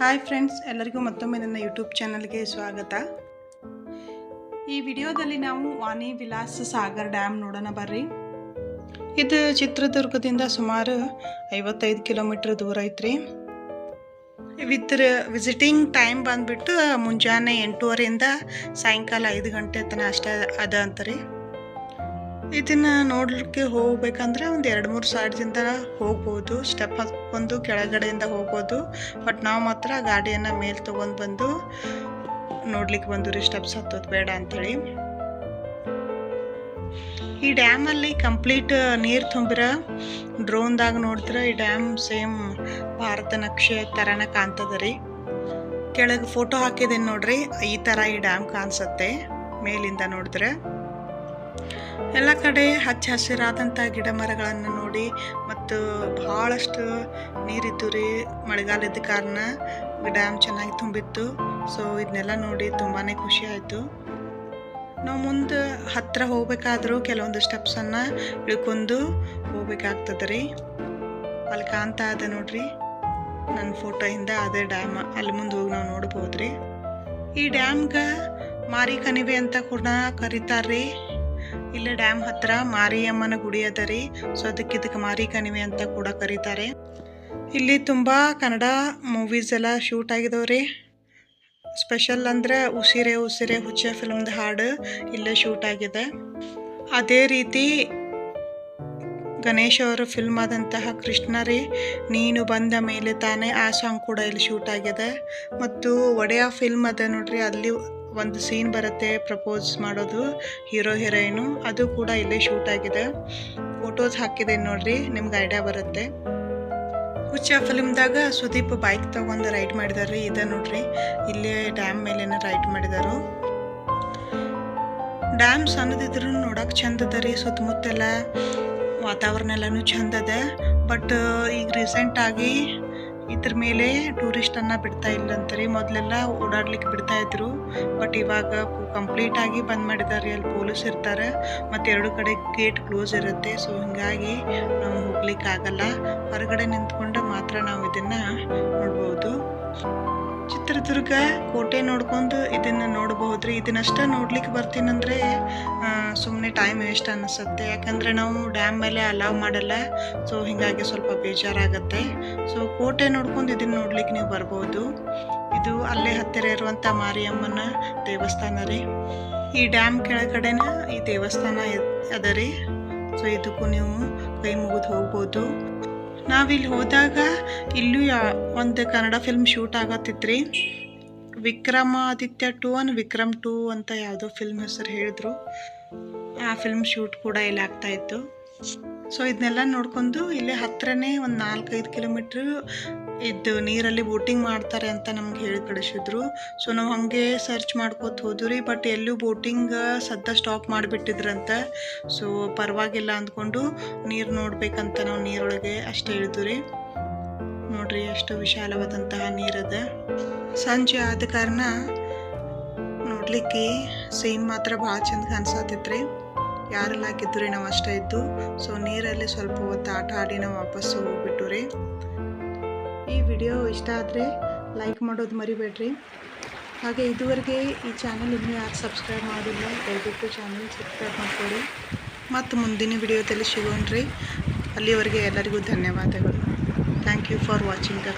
Hi friends, ಎಲ್ಲರಿಗೂ ಮತ್ತೊಮ್ಮೆ ನನ್ನ ಯೂಟ್ಯೂಬ್ ಚಾನಲ್ಗೆ ಸ್ವಾಗತ. ಈ ವಿಡಿಯೋದಲ್ಲಿ ನಾವು ವಾಣಿ ವಿಲಾಸ್ ಸಾಗರ್ ಡ್ಯಾಮ್ ನೋಡೋಣ ಬರ್ರಿ. ಇದು ಚಿತ್ರದುರ್ಗದಿಂದ ಸುಮಾರು ಐವತ್ತೈದು ಕಿಲೋಮೀಟ್ರ್ ದೂರ ಐತ್ರಿ. ವಿತ್ ವಿಸಿಟಿಂಗ್ ಟೈಮ್ ಬಂದುಬಿಟ್ಟು ಮುಂಜಾನೆ ಎಂಟೂವರೆಯಿಂದ ಸಾಯಂಕಾಲ ಐದು ಗಂಟೆ ತನಕ ಅಷ್ಟೇ ಅದ ಅಂತಾರೆ ಇದನ್ನ ನೋಡಲಿಕ್ಕೆ ಹೋಗ್ಬೇಕಂದ್ರೆ ಒಂದು ಎರಡು ಮೂರು ಸೈಡ್ದಿಂದ ಹೋಗ್ಬೋದು. ಸ್ಟೆಪ್ ಬಂದು ಕೆಳಗಡೆಯಿಂದ ಹೋಗ್ಬೋದು. ಬಟ್ ನಾವು ಮಾತ್ರ ಗಾಡಿಯನ್ನು ಮೇಲೆ ತೊಗೊಂಡು ಬಂದು ನೋಡ್ಲಿಕ್ಕೆ ಬಂದು ರೀ ಸ್ಟೆಪ್ಸ್ ಹತ್ತೋದು ಬೇಡ ಅಂಥೇಳಿ ಈ ಡ್ಯಾಮಲ್ಲಿ ಕಂಪ್ಲೀಟ್ ನೀರು ತುಂಬಿರ ಡ್ರೋನ್ದಾಗ ನೋಡಿದ್ರೆ ಈ ಡ್ಯಾಮ್ ಸೇಮ್ ಭಾರತ ನಕ್ಷೆ ಥರನ ಕಾಣ್ತದ ರೀ. ಕೆಳಗೆ ಫೋಟೋ ಹಾಕಿದ್ದೀನಿ ನೋಡ್ರಿ. ಈ ಥರ ಈ ಡ್ಯಾಮ್ ಕಾಣಿಸುತ್ತೆ ಮೇಲಿಂದ ನೋಡಿದ್ರೆ ಎಲ್ಲ ಕಡೆ ಹಚ್ಚ ಹಸಿರಾದಂಥ ಗಿಡ ಮರಗಳನ್ನು ನೋಡಿ ಮತ್ತು ಭಾಳಷ್ಟು ನೀರಿದ್ದು ರೀ ಮಳೆಗಾಲದ ಕಾರಣ ಡ್ಯಾಮ್ ಚೆನ್ನಾಗಿ ತುಂಬಿತ್ತು. ಸೊ ಇದನ್ನೆಲ್ಲ ನೋಡಿ ತುಂಬಾ ಖುಷಿ ಆಯಿತು. ನಾವು ಮುಂದೆ ಹತ್ತಿರ ಹೋಗಬೇಕಾದ್ರೂ ಕೆಲವೊಂದು ಸ್ಟೆಪ್ಸನ್ನು ಇಳ್ಕೊಂಡು ಹೋಗ್ಬೇಕಾಗ್ತದೆ ರೀ. ಅಲ್ಲಿ ಕಾಣ್ತಾ ಇದೆ ನೋಡ್ರಿ. ನನ್ನ ಫೋಟೋಯಿಂದ ಅದೇ ಡ್ಯಾಮ್ ಅಲ್ಲಿ ಮುಂದೆ ಹೋಗಿ ನಾವು ನೋಡ್ಬೋದು ರೀ ಈ ಡ್ಯಾಮ್ಗೆ ಮಾರಿ ಕಣಿವೆ ಅಂತ ಕೂಡ ಕರೀತಾರ್ರಿ. ಇಲ್ಲೇ ಡ್ಯಾಮ್ ಹತ್ರ ಮಾರಿಯಮ್ಮನ ಗುಡಿ ಅದ ರೀ. ಸೊ ಅದಕ್ಕೆ ಇದಕ್ಕೆ ಮಾರಿ ಕಣಿವೆ ಅಂತ ಕೂಡ ಕರೀತಾರೆ. ಇಲ್ಲಿ ತುಂಬ ಕನ್ನಡ ಮೂವೀಸ್ ಎಲ್ಲ ಶೂಟ್ ಆಗಿದಾವ್ರಿ ಸ್ಪೆಷಲ್ ಅಂದರೆ ಉಸಿರೆ ಉಸಿರೆ ಹುಚ್ಚೆ ಫಿಲ್ಮ್ದು ಹಾಡು ಇಲ್ಲೇ ಶೂಟ್ ಆಗಿದೆ. ಅದೇ ರೀತಿ ಗಣೇಶ್ ಅವರ ಫಿಲ್ಮ್ ಆದಂತಹ ಕೃಷ್ಣ ರೀ, ನೀನು ಬಂದ ಮೇಲೆ ತಾನೇ ಆ ಸಾಂಗ್ ಕೂಡ ಇಲ್ಲಿ ಶೂಟ್ ಆಗಿದೆ. ಮತ್ತು ಒಡೆಯ ಫಿಲ್ಮ್ ಅದ ನೋಡ್ರಿ, ಅಲ್ಲಿ ಒಂದು ಸೀನ್ ಬರುತ್ತೆ, ಪ್ರಪೋಸ್ ಮಾಡೋದು, ಹೀರೋ, ಹೀರೋಯಿನು. ಅದು ಕೂಡ ಇಲ್ಲೇ ಶೂಟ್ ಆಗಿದೆ. ಫೋಟೋಸ್ ಹಾಕಿದೆ ನೋಡ್ರಿ, ನಿಮ್ಗೆ ಐಡಿಯಾ ಬರುತ್ತೆ. ಹುಚ್ಚ ಫಿಲ್ಮ್ದಾಗ ಸುದೀಪ್ ಬೈಕ್ ತಗೊಂಡು ರೈಡ್ ಮಾಡಿದಾರ್ರಿ, ಇದೆ ನೋಡ್ರಿ. ಇಲ್ಲೇ ಡ್ಯಾಮ್ ಮೇಲೇನ ರೈಡ್ ಮಾಡಿದಾರು. ಡ್ಯಾಮ್ ಸಣ್ಣದಿದ್ರು ನೋಡಕ್ಕೆ ಚಂದ ರೀ ಸುತ್ತಮುತ್ತೆಲ್ಲ ವಾತಾವರಣ ಎಲ್ಲನೂ ಚಂದ ಅದ. ಬಟ್ ಈಗ ರೀಸೆಂಟಾಗಿ ಇದ್ರ ಮೇಲೆ ಟೂರಿಸ್ಟನ್ನು ಬಿಡ್ತಾ ಇಲ್ಲ ಅಂತಾರೆ. ಮೊದಲೆಲ್ಲ ಓಡಾಡ್ಲಿಕ್ಕೆ ಬಿಡ್ತಾ ಇದ್ರು. ಬಟ್ ಇವಾಗ ಕಂಪ್ಲೀಟ್ ಆಗಿ ಬಂದ್ ಮಾಡಿದ್ದಾರೆ. ಅಲ್ಲಿ ಪೊಲೀಸ್ ಇರ್ತಾರೆ. ಮತ್ತೆ ಎರಡು ಕಡೆ ಗೇಟ್ ಕ್ಲೋಸ್ ಇರುತ್ತೆ. ಸೊ ಹಿಂಗಾಗಿ ನಾವು ಹೋಗ್ಲಿಕ್ಕೆ ಆಗಲ್ಲ ಹೊರಗಡೆ ನಿಂತ್ಕೊಂಡು ಮಾತ್ರ ನಾವು ಇದನ್ನ ನೋಡ್ಬೋದು. ಚಿತ್ರದುರ್ಗ ಕೋಟೆ ನೋಡ್ಕೊಂಡು ಇದನ್ನ ರೀ ಇದನ್ನಷ್ಟ ನೋಡ್ಲಿಕ್ಕೆ ಬರ್ತೀನಂದ್ರೆ ಸುಮ್ಮನೆ ಟೈಮ್ ವೇಸ್ಟ್ ಅನಿಸುತ್ತೆ. ಯಾಕಂದ್ರೆ ನಾವು ಡ್ಯಾಮ್ ಮೇಲೆ ಅಲಾವ್ ಮಾಡಲ್ಲ. ಸೊ ಹಿಂಗಾಗಿ ಸ್ವಲ್ಪ ಬೇಜಾರಾಗತ್ತೆ. ಸೊ ಕೋಟೆ ನೋಡ್ಕೊಂಡು ಇದನ್ನ ನೋಡ್ಲಿಕ್ಕೆ ನೀವು ಬರ್ಬೋದು. ಇದು ಅಲ್ಲೇ ಹತ್ತಿರ ಇರುವಂಥ ಮಾರಿಯಮ್ಮನ ದೇವಸ್ಥಾನ ರೀ. ಈ ಡ್ಯಾಮ್ ಕೆಳಗಡೆನ ಈ ದೇವಸ್ಥಾನ ಅದ ರೀ ಸೊ ಇದಕ್ಕೂ ನೀವು ಕೈ ಮುಗಿದು ಹೋಗ್ಬೋದು. ನಾವಿಲ್ಲಿ ಹೋದಾಗ ಇಲ್ಲೂ ಯಾ, ಒಂದು ಕನ್ನಡ ಫಿಲ್ಮ್ ಶೂಟ್ ಆಗತ್ತಿತ್ರಿ. ವಿಕ್ರಮಾದಿತ್ಯ ಟೂ ಅನ್ ವಿಕ್ರಮ್ ಟೂ ಅಂತ ಯಾವುದೋ ಫಿಲ್ಮ್ ಹೆಸರು ಹೇಳಿದ್ರು. ಆ ಫಿಲ್ಮ್ ಶೂಟ್ ಕೂಡ ಇಲ್ಲಿ ಆಗ್ತಾ ಇತ್ತು. ಸೊ ಇದನ್ನೆಲ್ಲ ನೋಡ್ಕೊಂಡು ಇಲ್ಲೇ ಹತ್ತಿರನೇ ಒಂದು ನಾಲ್ಕೈದು ಕಿಲೋಮೀಟ್ರ್ ಇದು ನೀರಲ್ಲಿ ಬೋಟಿಂಗ್ ಮಾಡ್ತಾರೆ ಅಂತ ನಮ್ಗೆ ಹೇಳಿ ಕಳಿಸಿದ್ರು. ಸೊ ನಾವು ಹಾಗೆ ಸರ್ಚ್ ಮಾಡ್ಕೋತ ಹೋದ್ರಿ ಬಟ್ ಎಲ್ಲೂ ಬೋಟಿಂಗ್ ಸದ್ದ ಸ್ಟಾಪ್ ಮಾಡಿಬಿಟ್ಟಿದ್ರಂತ. ಸೊ ಪರವಾಗಿಲ್ಲ ಅಂದ್ಕೊಂಡು ನೀರು ನೋಡ್ಬೇಕಂತ ನಾವು ನೀರೊಳಗೆ ಅಷ್ಟೇ ಹೇಳಿದ್ರಿ ನೋಡ್ರಿ ಎಷ್ಟು ವಿಶಾಲವಾದಂತಹ ನೀರದ. ಸಂಜೆ ಆದ ಕಾರಣ ನೋಡ್ಲಿಕ್ಕೆ ಸೀನ್ ಮಾತ್ರ ಭಾಳ ಚಂದ ಕಾಣಿಸತ್ತಿತ್ರಿ ಯಾರೆಲ್ಲ ಹಾಕಿದ್ರೆ ನಾವು ಅಷ್ಟೇ ಇದ್ದು? ಸೊ ನೀರಲ್ಲಿ ಸ್ವಲ್ಪ ಹೊತ್ತು ಆಟ ಆಡಿ ನಾವು ವಾಪಸ್ಸು ಹೋಗ್ಬಿಟ್ಟು ರೀ ಈ ವಿಡಿಯೋ ಇಷ್ಟ ಆದರೆ ಲೈಕ್ ಮಾಡೋದು ಮರಿಬೇಡ್ರಿ. ಹಾಗೆ ಇದುವರೆಗೆ ಈ ಚಾನಲ್ ಇನ್ನೂ ಯಾರು ಸಬ್ಸ್ಕ್ರೈಬ್ ಮಾಡಿಲ್ಲ, ದಯವಿಟ್ಟು ಚಾನಲ್ ಸಬ್ಸ್ಕ್ರೈಬ್ ಮಾಡ್ಕೊಳ್ಳಿ. ಮತ್ತು ಮುಂದಿನ ವಿಡಿಯೋದಲ್ಲಿ ಸಿಗೋಣ್ರಿ. ಅಲ್ಲಿವರೆಗೆ ಎಲ್ಲರಿಗೂ ಧನ್ಯವಾದಗಳು. Thank you for watching the